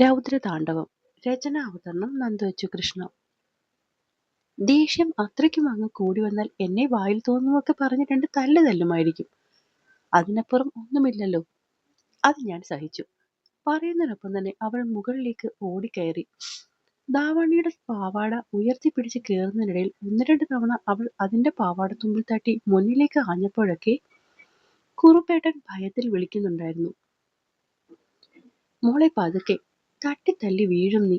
രൗദ്രതാണ്ഡവം. രചന അവതരണം നന്ദുവച്ചു കൃഷ്ണ ദേഷ്യം അത്രയ്ക്കും അങ്ങ് കൂടി വന്നാൽ എന്നെ വായിൽ തോന്നുമൊക്കെ പറഞ്ഞ് രണ്ട് തല്ല് തല്ലുമായിരിക്കും. അതിനപ്പുറം ഒന്നുമില്ലല്ലോ. അത് ഞാൻ സഹിച്ചു. പറയുന്നതിനൊപ്പം തന്നെ അവൾ മുകളിലേക്ക് ഓടിക്കയറി. ദാവണിയുടെ പാവാട ഉയർത്തിപ്പിടിച്ച് കയറുന്നതിനിടയിൽ ഒന്ന് രണ്ട് തവണ അവൾ അതിന്റെ പാവാട തുമ്പിൽ തട്ടി മുന്നിലേക്ക് ആഞ്ഞപ്പോഴൊക്കെ കുറുപ്പേട്ടൻ ഭയത്തിൽ വിളിക്കുന്നുണ്ടായിരുന്നു. മോളെ പതുക്കെ തട്ടിത്തല്ലി വീഴും നീ.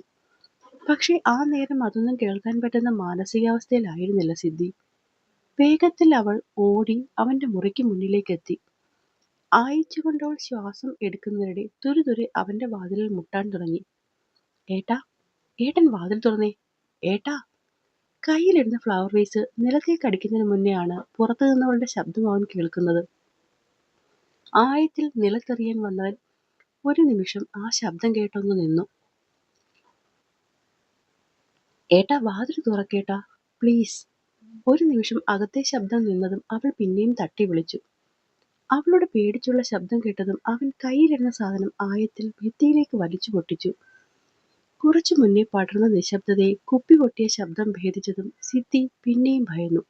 പക്ഷേ ആ നേരം അതൊന്നും കേൾക്കാൻ പറ്റുന്ന മാനസികാവസ്ഥയിലായിരുന്നില്ല സിദ്ധി. വേഗത്തിൽ അവൾ ഓടി അവന്റെ മുറിക്ക് മുന്നിലേക്ക് എത്തി ആയിച്ചുകൊണ്ടവൾ ശ്വാസം എടുക്കുന്നതിനിടെ തുരുതുരെ അവന്റെ വാതിലിൽ മുട്ടാൻ തുടങ്ങി. ഏട്ടാ ഏട്ടൻ വാതിൽ തുറന്നേ. ഏട്ടാ. കയ്യിലിരുന്ന ഫ്ലവർ വേസ് നിലത്തേക്ക് അടിക്കുന്നതിന് മുന്നെയാണ് പുറത്തു നിന്നവളുടെ ശബ്ദം അവൻ കേൾക്കുന്നത്. ആയത്തിൽ നിലത്തെറിയാൻ വന്നവൻ ഒരു നിമിഷം ആ ശബ്ദം കേട്ടൊന്ന് നിന്നു. ഏട്ടാ വാതിൽ തുറക്കേട്ടാ. പ്ലീസ്. ഒരു നിമിഷം അകത്തെ ശബ്ദം നിന്നതും അവൾ പിന്നെയും തട്ടി വിളിച്ചു. അവളുടെ പേടിച്ചുള്ള ശബ്ദം കേട്ടതും അവൻ കയ്യിലിരുന്ന സാധനം ആയത്തിൽ ഭിത്തിയിലേക്ക് വലിച്ചു പൊട്ടിച്ചു. കുറച്ചു മുന്നേ പടർന്ന നിശബ്ദതയെ കുപ്പി പൊട്ടിയ ശബ്ദം ഭേദിച്ചതും സിദ്ധി പിന്നെയും ഭയന്നു.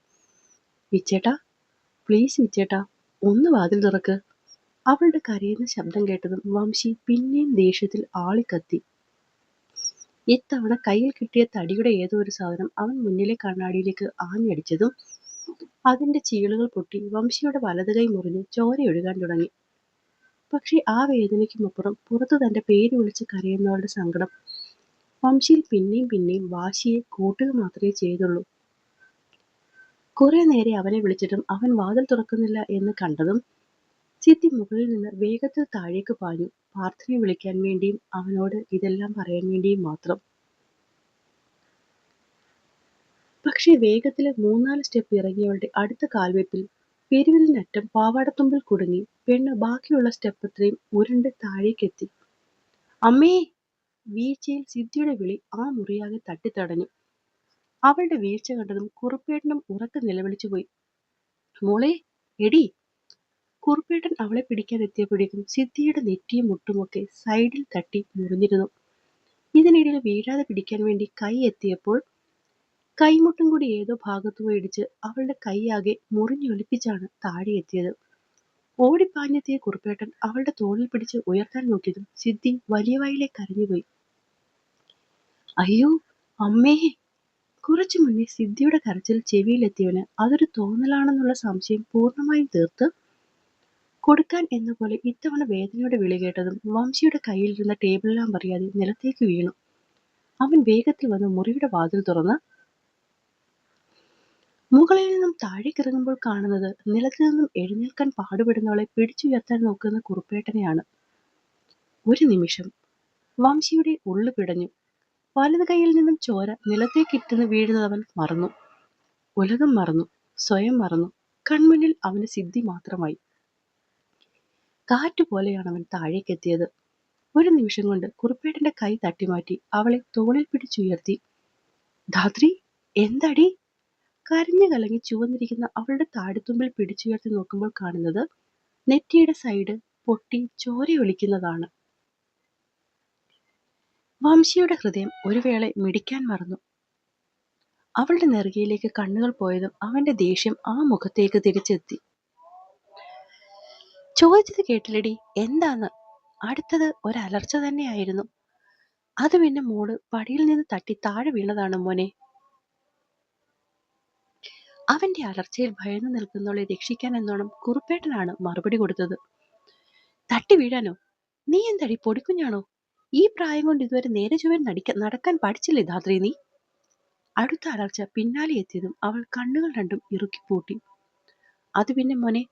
വിച്ചേട്ടാ പ്ലീസ് വിച്ചേട്ടാ ഒന്ന് വാതിൽ തുറക്ക്. അവളുടെ കരയുന്ന ശബ്ദം കേട്ടതും വംശി പിന്നെയും ദേഷ്യത്തിൽ ആളിക്കത്തി. ഇത്തവണ കയ്യിൽ കിട്ടിയ തടിയുടെ ഏതോ ഒരു സാധനം അവൻ മുന്നിലെ കണ്ണാടിയിലേക്ക് ആഞ്ഞടിച്ചതും അതിന്റെ ചീളുകൾ പൊട്ടി വംശിയുടെ വലതുകൈ മുറിഞ്ഞ് ചോരയൊഴുകാൻ തുടങ്ങി. പക്ഷെ ആ വേദനയ്ക്കുമപ്പുറം പുറത്തു തന്റെ പേര് വിളിച്ച് കരയുന്നവളുടെ സങ്കടം വംശിയിൽ പിന്നെയും പിന്നെയും വാശിയെ കൂട്ടുക മാത്രമേ ചെയ്തുള്ളൂ. കുറെ നേരെ അവനെ വിളിച്ചിട്ടും അവൻ വാതിൽ തുറക്കുന്നില്ല എന്ന് കണ്ടതും സിദ്ധി മുകളിൽ നിന്ന് വേഗത്തിൽ താഴേക്ക് പാഞ്ഞു. പാർത്ഥിനെ വിളിക്കാൻ വേണ്ടിയും അവനോട് ഇതെല്ലാം പറയാൻ വേണ്ടിയും മാത്രം. പക്ഷേ വേഗത്തിൽ മൂന്നാൽ സ്റ്റെപ്പ് ഇറങ്ങിയവളുടെ അടുത്ത കാൽവെപ്പിൽ പെരുവിലിനറ്റം പാവാടത്തുമ്പിൽ കുടുങ്ങി. പെണ്ണ് ബാക്കിയുള്ള സ്റ്റെപ്പ് അത്രയും ഉരുണ്ട് താഴേക്കെത്തി. അമ്മേ! വീഴ്ചയിൽ സിദ്ധിയുടെ വിളി ആ മുറിയാകെ തട്ടിത്തടഞ്ഞു. അവളുടെ വീഴ്ച കണ്ടതും കുറുപ്പേട്ടനും ഉറക്കെ നിലവിളിച്ചു പോയി മോളെ എടി കുറുപ്പേട്ടൻ അവളെ പിടിക്കാൻ എത്തിയപ്പോഴേക്കും സിദ്ധിയുടെ നെറ്റിയും മുട്ടുമൊക്കെ സൈഡിൽ തട്ടി മുറിഞ്ഞിരുന്നു. ഇതിനിടയിൽ വീഴാതെ പിടിക്കാൻ വേണ്ടി കൈ എത്തിയപ്പോൾ കൈമുട്ടും കൂടി ഏതോ ഭാഗത്ത് പോയി ഇടിച്ച് അവളുടെ കൈയാകെ മുറിഞ്ഞൊലിപ്പിച്ചാണ് താഴെ എത്തിയത്. ഓടിപ്പാഞ്ഞെത്തിയ കുറുപ്പേട്ടൻ അവളുടെ തോളിൽ പിടിച്ച് ഉയർത്താൻ നോക്കിയതും സിദ്ധി വലിയ വായിലെ കരഞ്ഞുപോയി. അയ്യോ അമ്മേ! കുറച്ചു മുന്നേ സിദ്ധിയുടെ കരച്ചിൽ ചെവിയിലെത്തിയവന് അതൊരു തോന്നലാണെന്നുള്ള സംശയം പൂർണമായും തീർത്ത് കൊടുക്കാൻ എന്ന പോലെ ഇത്തവണ വേദനയുടെ വിളി കേട്ടതും വംശിയുടെ കയ്യിലിരുന്ന ടേബിളെല്ലാം അറിയാതെ നിലത്തേക്ക് വീണു. അവൻ വേഗത്തിൽ വന്ന് മുറിയുടെ വാതിൽ തുറന്ന് മുകളിൽ നിന്നും താഴേക്കിറങ്ങുമ്പോൾ കാണുന്നത് നിലത്തു നിന്നും എഴുന്നേൽക്കാൻ പാടുപെടുന്നവളെ പിടിച്ചുയർത്താൻ നോക്കുന്ന കുറുപ്പേട്ടനെയാണ്. ഒരു നിമിഷം വംശിയുടെ ഉള്ളു പിടഞ്ഞു. വലത് കൈയിൽ നിന്നും ചോര നിലത്തേക്ക് ഇട്ടെന്ന് വീഴുന്നത് അവൻ മറന്നു. ഉലകം മറന്നു. സ്വയം മറന്നു. കൺമുന്നിൽ അവന് സിദ്ധി മാത്രമായി. കാറ്റുപോലെയാണ് അവൻ താഴേക്കെത്തിയത്. ഒരു നിമിഷം കൊണ്ട് കുറുപ്പേട്ടന്റെ കൈ തട്ടിമാറ്റി അവളെ തോളിൽ പിടിച്ചുയർത്തി. ധാത്രി എന്തടി? കരഞ്ഞു കലങ്ങി ചുവന്നിരിക്കുന്ന അവളുടെ താടിത്തുമ്പിൽ പിടിച്ചുയർത്തി നോക്കുമ്പോൾ കാണുന്നത് നെറ്റിയുടെ സൈഡ് പൊട്ടി ചോരയൊലിക്കുന്നതാണ് വംശിയുടെ ഹൃദയം ഒരു വേള മിടിക്കാൻ മറന്നു. അവളുടെ നെറുകയിലേക്ക് കണ്ണുകൾ പോയതും അവന്റെ ദേഷ്യം ആ മുഖത്തേക്ക് തിരിച്ചെത്തി. ചോദിച്ചത് കേട്ടില്ലടി. എന്താന്ന്? അടുത്തത് ഒരലർച്ച തന്നെയായിരുന്നു. അത് പിന്നെ മോൾ പടിയിൽ നിന്ന് തട്ടി താഴെ വീണതാണ് മോനെ. അവന്റെ അലർച്ചയിൽ ഭയന്ന് നിൽക്കുന്നവളെ രക്ഷിക്കാൻ എന്നോണം കുറുപ്പേട്ടനാണ് മറുപടി കൊടുത്തത്. തട്ടി വീഴാനോ? നീ എന്തടി പൊടിക്കുഞ്ഞാണോ? ഈ പ്രായം കൊണ്ട് ഇതുവരെ നേരെ ചുവൻ നടിക്ക നടക്കാൻ പഠിച്ചില്ലേ ധാത്രി നീ? അടുത്ത അലർച്ച പിന്നാലെ എത്തിയതും അവൾ കണ്ണുകൾ രണ്ടും ഇറുക്കിപ്പൂട്ടി അത് പിന്നെ മോനെ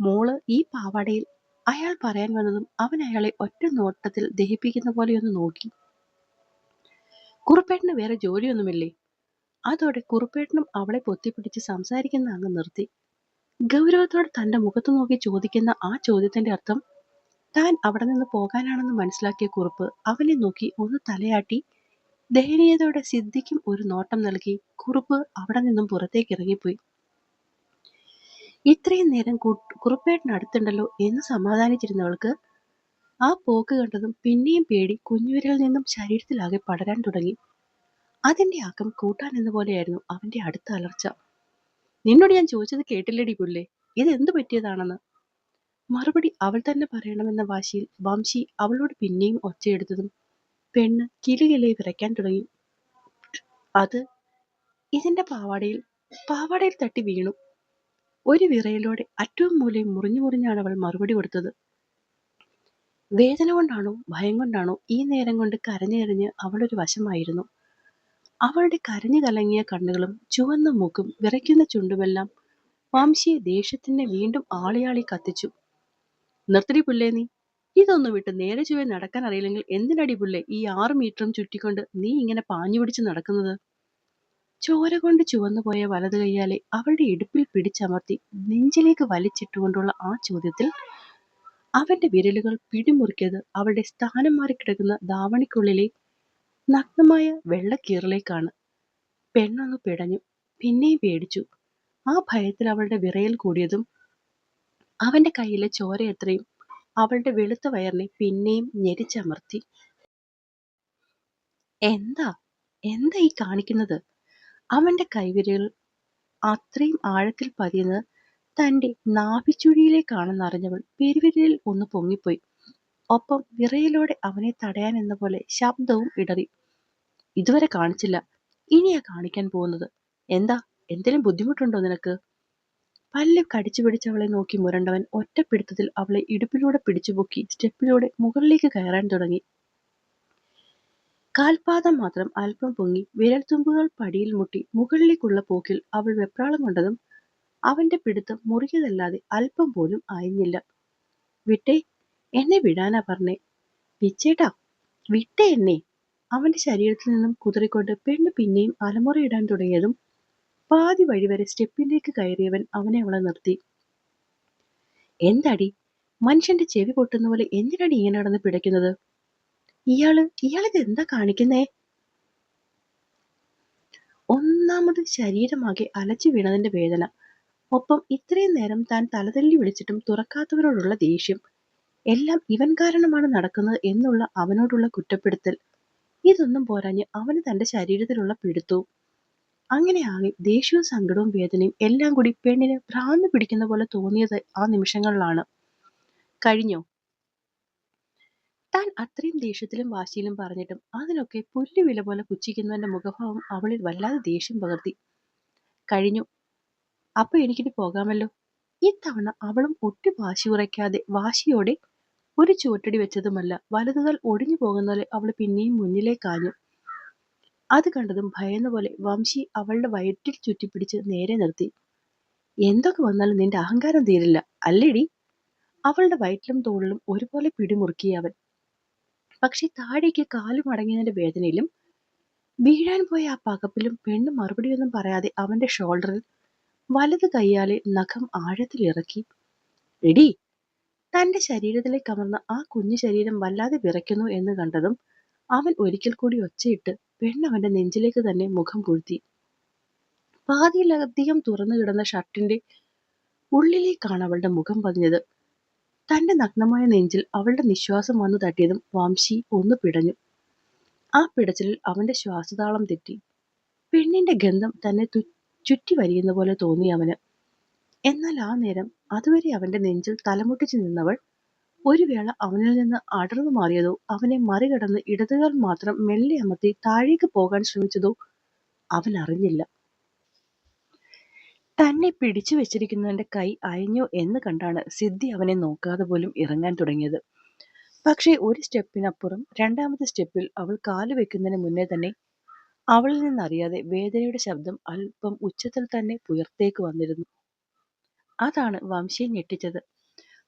മോൾ ഈ പാവാടയിൽ അയാൾ പറയാൻ വന്നതും അവൻ അയാളെ ഒറ്റ നോട്ടത്തിൽ ദഹിപ്പിക്കുന്ന പോലെ ഒന്ന് നോക്കി. കുറുപ്പേട്ടന് വേറെ ജോലിയൊന്നുമില്ലേ? അതോടെ കുറുപ്പേട്ടനും അവളെ പൊത്തിപ്പിടിച്ച് സംസാരിക്കുന്ന അങ്ങ് നിർത്തി. ഗൗരവത്തോടെ തന്റെ മുഖത്ത് നോക്കി ചോദിക്കുന്ന ആ ചോദ്യത്തിന്റെ അർത്ഥം താൻ അവിടെ നിന്ന് പോകാനാണെന്ന് മനസ്സിലാക്കിയ കുറുപ്പ് അവനെ നോക്കി ഒന്ന് തലയാട്ടി ദയനീയതയോടെ സിദ്ധിക്കും ഒരു നോട്ടം നൽകി കുറുപ്പ് അവിടെ നിന്നും പുറത്തേക്ക് ഇറങ്ങിപ്പോയി. ഇത്രയും നേരം കുറുപ്പേട്ടൻ അടുത്തുണ്ടല്ലോ എന്ന് സമാധാനിച്ചിരുന്നവൾക്ക് ആ പോക്ക് കണ്ടതും പിന്നെയും പേടി കുഞ്ഞുവിരലിൽ നിന്നും ശരീരത്തിലാകെ പടരാൻ തുടങ്ങി. അതിന്റെ ആക്കം കൂട്ടാൻ എന്ന പോലെയായിരുന്നു അവന്റെ അടുത്ത അലർച്ച. നിന്നോട് ഞാൻ ചോദിച്ചത് കേട്ടില്ലടി പുല്ലേ ഇത് എന്തു പറ്റിയതാണെന്ന്. മറുപടി അവൾ തന്നെ പറയണമെന്ന വാശിയിൽ വംശി അവളോട് പിന്നെയും ഒച്ചയെടുത്തതും പെണ്ണ് കിലുകിലെ വിറയ്ക്കാൻ തുടങ്ങി. അത് ഇതിന്റെ പാവാടയിൽ പാവാടയിൽ തട്ടി വീണു. ഒരു വിറയലോടെ അറ്റവും മൂലയും മുറിഞ്ഞു മുറിഞ്ഞാണ് അവൾ മറുപടി കൊടുത്തത്. വേദന കൊണ്ടാണോ ഭയം കൊണ്ടാണോ ഈ നേരം കൊണ്ട് കരഞ്ഞെറിഞ്ഞ് അവളൊരു വശമായിരുന്നു. അവളുടെ കരഞ്ഞു കലങ്ങിയ കണ്ണുകളും ചുവന്ന മൂക്കും വിറയ്ക്കുന്ന ചുണ്ടുമെല്ലാം വംശിയെ ദേഷ്യത്തിന്റെ വീണ്ടും ആളിയാളി കത്തിച്ചു. നിർത്തടി പുല്ലേ നീ? ഇതൊന്നും വിട്ട് നേരെ ചുവേ നടക്കാൻ അറിയില്ലെങ്കിൽ എന്തിനടി പുല്ലേ ഈ ആറ് മീറ്ററും ചുറ്റിക്കൊണ്ട് നീ ഇങ്ങനെ പാഞ്ഞു പിടിച്ച് നടക്കുന്നത്? ചോര കൊണ്ട് ചുവന്നു പോയ വലത് കൈയാലെ അവളുടെ ഇടുപ്പിൽ പിടിച്ചമർത്തി നെഞ്ചിലേക്ക് വലിച്ചിട്ടുകൊണ്ടുള്ള ആ ചോദ്യത്തിൽ അവന്റെ വിരലുകൾ പിടിമുറുക്കിയത് അവളുടെ സ്ഥാനം മാറി കിടക്കുന്ന ദാവണിക്കുള്ളിലെ നഗ്നമായ വെള്ളക്കീറിലേക്കാണ്. പെണ്ണൊന്ന് പിടഞ്ഞു പിന്നെയും പേടിച്ചു. ആ ഭയത്തിൽ അവളുടെ വിറയൽ കൂടിയതും അവന്റെ കയ്യിലെ ചോരയത്രയും അവളുടെ വെളുത്ത വയറിനെ പിന്നെയും ഞെരിച്ചമർത്തി. എന്താ? എന്താ ഈ കാണിക്കുന്നത്? അവന്റെ കൈവിരലുകൾ അത്രയും ആഴത്തിൽ പതിയുന്നത് തന്റെ നാഭിച്ചുഴിയിലേക്കാണെന്ന് അറിഞ്ഞവൾ പെരുവിരലിൽ ഒന്ന് പൊങ്ങിപ്പോയി. ഒപ്പം വിറയലോടെ അവനെ തടയാൻ എന്ന പോലെ ശബ്ദവും ഇടറി. ഇതുവരെ കാണിച്ചില്ല. ഇനിയാ കാണിക്കാൻ പോകുന്നത്. എന്താ? എന്തെങ്കിലും ബുദ്ധിമുട്ടുണ്ടോ നിനക്ക്? പല്ല് കടിച്ചു പിടിച്ച് അവളെ നോക്കി മുരണ്ടവൻ ഒറ്റപ്പിടുത്തത്തിൽ അവളെ ഇടുപ്പിലൂടെ പിടിച്ചുപൊക്കി സ്റ്റെപ്പിലൂടെ മുകളിലേക്ക് കയറാൻ തുടങ്ങി. കാൽപാദം മാത്രം അല്പം പൊങ്ങി വിരൽത്തുമ്പുകൾ പടിയിൽ മുട്ടി മുകളിലേക്കുള്ള പോക്കിൽ അവൾ വെപ്രാളം കൊണ്ടതും അവന്റെ പിടുത്തം മുറിയതല്ലാതെ അല്പം പോലും ആയിരുന്നില്ല. വിട്ടേ എന്നെ വിടാനാ പറഞ്ഞേ. പിച്ചേട്ടാ വിട്ടേ എന്നെ. അവന്റെ ശരീരത്തിൽ നിന്നും കുതിറിക്കൊണ്ട് പെണ്ണ് പിന്നെയും അലമുറയിടാൻ തുടങ്ങിയതും പാതി വഴി വരെ സ്റ്റെപ്പിലേക്ക് കയറിയവൻ അവനെ അവളെ നിർത്തി. എന്താടി? മനുഷ്യന്റെ ചെവി പൊട്ടുന്ന പോലെ എന്തിനാടി ഇങ്ങനെ നടന്ന് പിടയ്ക്കുന്നത്? ഇയാൾ ഇയാളിത് എന്താ കാണിക്കുന്നേ? ഒന്നാമത് ശരീരമാകെ അലച്ചു വീണതിന്റെ വേദന. ഒപ്പം ഇത്രയും നേരം താൻ തലതല്ലി വിളിച്ചിട്ടും തുറക്കാത്തവരോടുള്ള ദേഷ്യം. എല്ലാം ഇവൻ കാരണമാണ് നടക്കുന്നത് എന്നുള്ള അവനോടുള്ള കുറ്റപ്പെടുത്തൽ. ഇതൊന്നും പോരാഞ്ഞ് അവന് തന്റെ ശരീരത്തിലുള്ള പിടുത്തവും അങ്ങനെ ആകെ ദേഷ്യവും സങ്കടവും വേദനയും എല്ലാം കൂടി പെണ്ണിന് ഭ്രാന്ത് പിടിക്കുന്ന പോലെ തോന്നിയത് ആ നിമിഷങ്ങളിലാണ്. കഴിഞ്ഞോ? താൻ അത്രയും ദേഷ്യത്തിലും വാശിയിലും പറഞ്ഞിട്ടും അതിനൊക്കെ പുല്ലുവില പോലെ പുച്ഛിക്കുന്നവന്റെ മുഖഭാവം അവളിൽ വല്ലാതെ ദേഷ്യം പകർത്തി. കഴിഞ്ഞു. അപ്പൊ എനിക്കിട്ട് പോകാമല്ലോ. ഇത്തവണ അവളും ഒട്ടി വാശി ഉറയ്ക്കാതെ വാശിയോടെ ഒരു ചുവട്ടടി വെച്ചതുമല്ല വലതുകാൽ ഒടിഞ്ഞു പോകുന്നതിൽ അവൾ പിന്നെയും മുന്നിലേക്കാഞ്ഞു അത് കണ്ടതും ഭയന്ന പോലെ വംശി അവളുടെ വയറ്റിൽ ചുറ്റിപ്പിടിച്ച് നേരെ നിർത്തി. എന്തൊക്കെ വന്നാലും നിന്റെ അഹങ്കാരം തീരില്ല അല്ലേടി? അവളുടെ വയറ്റിലും തോളിലും ഒരുപോലെ പിടിമുറുക്കിയ അവൻ. പക്ഷെ താഴേക്ക് കാലു മടങ്ങിയതിന്റെ വേദനയിലും വീഴാൻ പോയ ആ പകപ്പിലും പെണ്ണ് മറുപടിയൊന്നും പറയാതെ അവന്റെ ഷോൾഡറിൽ വലത് കൈയാലെ നഖം ആഴത്തിൽ ഇറക്കി. എടി തന്റെ ശരീരത്തിലേക്ക് അമർന്ന ആ കുഞ്ഞു ശരീരം വല്ലാതെ വിറയ്ക്കുന്നു എന്ന് കണ്ടതും അവൻ ഒരിക്കൽ കൂടി ഒച്ചയിട്ട് പെണ്ണ് അവന്റെ നെഞ്ചിലേക്ക് തന്നെ മുഖം പൂഴ്ത്തി പാതിയിലധികം തുറന്നു കിടന്ന ഷർട്ടിന്റെ ഉള്ളിലേക്കാണ് അവളുടെ മുഖം പതിഞ്ഞത്. തന്റെ നഗ്നമായ നെഞ്ചിൽ അവളുടെ നിശ്വാസം വന്നു തട്ടിയതും വംശി ഒന്ന് പിടഞ്ഞു. ആ പിടച്ചിലിൽ അവന്റെ ശ്വാസതാളം തെറ്റി. പെണ്ണിന്റെ ഗന്ധം തന്നെ ചുറ്റി വരിയുന്ന പോലെ തോന്നി അവന്. എന്നാൽ ആ നേരം അതുവരെ അവന്റെ നെഞ്ചിൽ തലമുട്ടിച്ചു നിന്നവൾ ഒരു വേള അവനിൽ നിന്ന് അടർന്നു മാറിയതോ അവനെ മറികടന്ന് ഇടതുകാൽ മാത്രം മെല്ലെ അമർത്തി താഴേക്ക് പോകാൻ ശ്രമിച്ചതോ അവൻ അറിഞ്ഞില്ല. തന്നെ പിടിച്ചു വെച്ചിരിക്കുന്നവന്റെ കൈ അയഞ്ഞു എന്ന് കണ്ടാണ് സിദ്ധി അവനെ നോക്കാതെ പോലും ഇറങ്ങാൻ തുടങ്ങിയത്. പക്ഷേ ഒരു സ്റ്റെപ്പിനപ്പുറം രണ്ടാമത്തെ സ്റ്റെപ്പിൽ അവൾ കാൽ വെക്കുന്നതിന് മുന്നേ തന്നെ അവളിൽ നിന്നറിയാതെ വേദനയുടെ ശബ്ദം അല്പം ഉച്ചത്തിൽ തന്നെ പുയർത്തേക്ക് വന്നിരുന്നു. അതാണ് വംശിയെ ഞെട്ടിച്ചത്.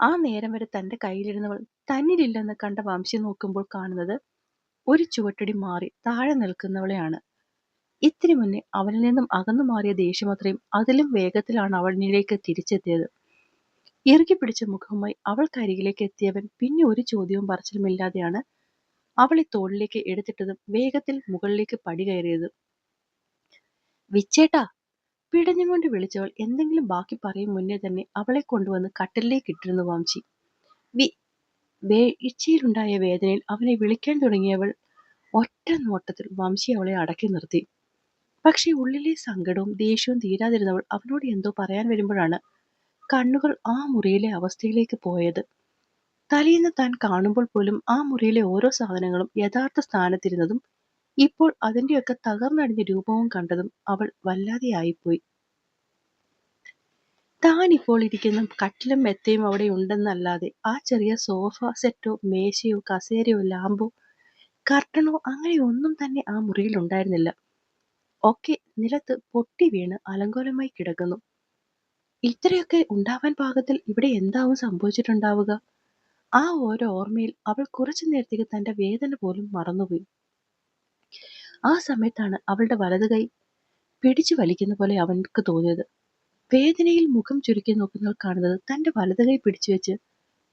ആ നേരം വരെ തന്റെ കയ്യിലിരുന്നവൾ തന്നിലില്ലെന്ന് കണ്ട വംശി നോക്കുമ്പോൾ കാണുന്നത് ഒരു ചുവട്ടടി മാറി താഴെ നിൽക്കുന്നവളെയാണ്. ഇത്തിരി മുന്നേ അവനിൽ നിന്നും അകന്നു മാറിയ ദേഷ്യമത്രയും അതിലും വേഗത്തിലാണ് അവനിലേക്ക് തിരിച്ചെത്തിയത്. ഇറുക്കി പിടിച്ച മുഖവുമായി അവൾക്കരികിലേക്ക് എത്തിയവൻ പിന്നെ ഒരു ചോദ്യവും പറച്ചിലുമില്ലാതെയാണ് അവളെ തോളിലേക്ക് എടുത്തിട്ടതും വേഗത്തിൽ മുകളിലേക്ക് പടി കയറിയത്. വിച്ചേട്ടാ പിടഞ്ഞുകൊണ്ട് വിളിച്ചവൾ എന്തെങ്കിലും ബാക്കി പറയും മുന്നേ തന്നെ അവളെ കൊണ്ടുവന്ന് കട്ടിലേക്ക് ഇട്ടിരുന്നു വാംശി വി വീഴ്ചയിലുണ്ടായ വേദനയിൽ അവനെ വിളിക്കാൻ തുടങ്ങിയവൾ ഒറ്റ നോട്ടത്തിൽ വംശി അവളെ അടക്കി നിർത്തി. പക്ഷേ ഉള്ളിലെ സങ്കടവും ദേഷ്യവും തീരാതിരുന്നവൾ അവനോട് എന്തോ പറയാൻ വരുമ്പോഴാണ് കണ്ണുകൾ ആ മുറിയിലെ അവസ്ഥയിലേക്ക് പോയത്. തലേന്ന് താൻ കാണുമ്പോൾ പോലും ആ മുറിയിലെ ഓരോ സാധനങ്ങളും യഥാർത്ഥ സ്ഥാനത്തിരുന്നതും ഇപ്പോൾ അതിന്റെയൊക്കെ തകർന്നടിഞ്ഞ രൂപവും കണ്ടതും അവൾ വല്ലാതെ ആയിപ്പോയി താൻ ഇപ്പോൾ ഇരിക്കുന്ന കട്ടിലും മെത്തയും അവിടെ ഉണ്ടെന്നല്ലാതെ ആ ചെറിയ സോഫ സെറ്റോ മേശയോ കസേരയോ ലാമ്പോ കർട്ടനോ അങ്ങനെ ഒന്നും തന്നെ ആ മുറിയിൽ ഉണ്ടായിരുന്നില്ല. ഒക്കെ നിലത്ത് പൊട്ടി വീണ് അലങ്കോലമായി കിടക്കുന്നു. ഇത്രയൊക്കെ ഉണ്ടാവാൻ പാകത്തിൽ ഇവിടെ എന്താവും സംഭവിച്ചിട്ടുണ്ടാവുക? ആ ഓരോ ഓർമ്മയിൽ അവൾ കുറച്ചു നേരത്തേക്ക് തന്റെ വേദന പോലും മറന്നുപോയി. ആ സമയത്താണ് അവളുടെ വലത് കൈ പിടിച്ചു വലിക്കുന്ന പോലെ അവൻക്ക് തോന്നിയത്. വേദനയിൽ മുഖം ചുരുക്കി നോക്കുന്നവർ കാണുന്നത് തന്റെ വലത് കൈ പിടിച്ചു വെച്ച്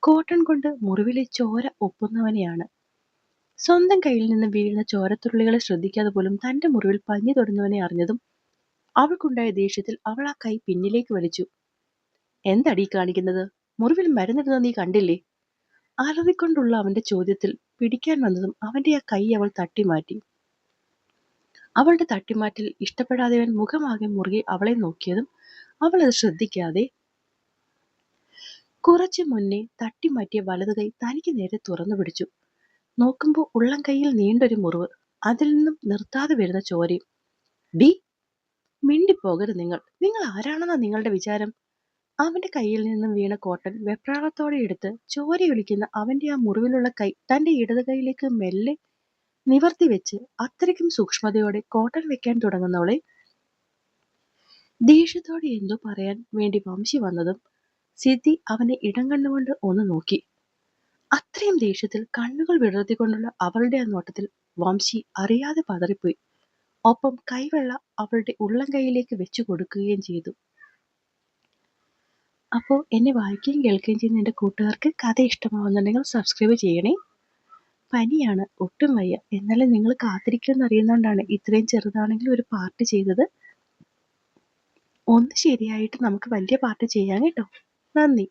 കോട്ടൺ കൊണ്ട് മുറിവിലെ ചോര ഒപ്പുന്നവനെയാണ്. സ്വന്തം കയ്യിൽ നിന്ന് വീഴുന്ന ചോരത്തുള്ളികളെ ശ്രദ്ധിക്കാതെ പോലും തന്റെ മുറിവിൽ പഞ്ഞി തൊടുന്നവനെ അറിഞ്ഞതും അവൾക്കുണ്ടായ ദേഷ്യത്തിൽ അവൾ ആ കൈ പിന്നിലേക്ക് വലിച്ചു. എന്തടി കാണിക്കുന്നത്? മുറിവിൽ മരുന്നിടുന്നത് നീ കണ്ടില്ലേ? അലറിക്കൊണ്ടുള്ള അവന്റെ ചോദ്യത്തിൽ പിടിക്കാൻ വന്നതും അവന്റെ ആ കൈ അവൾ തട്ടിമാറ്റി. അവളുടെ തട്ടിമാറ്റിൽ ഇഷ്ടപ്പെടാതെ അവൻ മുഖമാകെ മുറുകെ അവളെ നോക്കിയതും അവൾ അത് ശ്രദ്ധിക്കാതെ കുറച്ചു മുന്നേ തട്ടിമാറ്റിയ വലതു കൈ തനിക്ക് നേരെ തുറന്നു പിടിച്ചു. നോക്കുമ്പോൾ ഉള്ളം കൈയിൽ നീണ്ടൊരു മുറിവ് അതിൽ നിന്നും നിർത്താതെ വരുന്ന ചോരയും ബി മിണ്ടിപ്പോകരുത് നിങ്ങൾ. നിങ്ങൾ ആരാണെന്നാ നിങ്ങളുടെ വിചാരം? അവന്റെ കയ്യിൽ നിന്നും വീണ കോട്ടൻ വെപ്രാളത്തോടെ എടുത്ത് ചോര വിളിക്കുന്ന അവന്റെ ആ മുറിവിലുള്ള കൈ തന്റെ ഇടത് കൈയിലേക്ക് മെല്ലെ നിവർത്തി വെച്ച് അത്രയ്ക്കും സൂക്ഷ്മതയോടെ കോട്ടൻ വെക്കാൻ തുടങ്ങുന്നവളെ ദേഷ്യത്തോടെ എന്തോ പറയാൻ വേണ്ടി വംശി വന്നതും സിദ്ധി അവനെ ഇടം കണ്ണുകൊണ്ട് ഒന്ന് നോക്കി. അത്രയും ദേഷ്യത്തിൽ കണ്ണുകൾ വിടർത്തിക്കൊണ്ടുള്ള അവളുടെ ആ നോട്ടത്തിൽ വംശി അറിയാതെ പതറിപ്പോയി. ഒപ്പം കൈവെള്ള അവളുടെ ഉള്ളം കൈയിലേക്ക് വെച്ചു കൊടുക്കുകയും ചെയ്തു. അപ്പോൾ എന്നെ വായിക്കുകയും കേൾക്കുകയും ചെയ്യുന്ന എന്റെ കൂട്ടുകാർക്ക് കഥ ഇഷ്ടമാവുന്നുണ്ടെങ്കിൽ സബ്സ്ക്രൈബ് ചെയ്യണേ. പനിയാണ് ഒട്ടും വയ്യ. എന്നാലും നിങ്ങൾ കാത്തിരിക്കുമെന്ന് അറിയുന്നതുകൊണ്ടാണ് ഇത്രയും ചെറുതാണെങ്കിലും ഒരു പാർട്ട് ചെയ്തത്. ഒന്ന് ശരിയായിട്ട് നമുക്ക് വലിയ പാർട്ട് ചെയ്യാം കേട്ടോ. നന്ദി.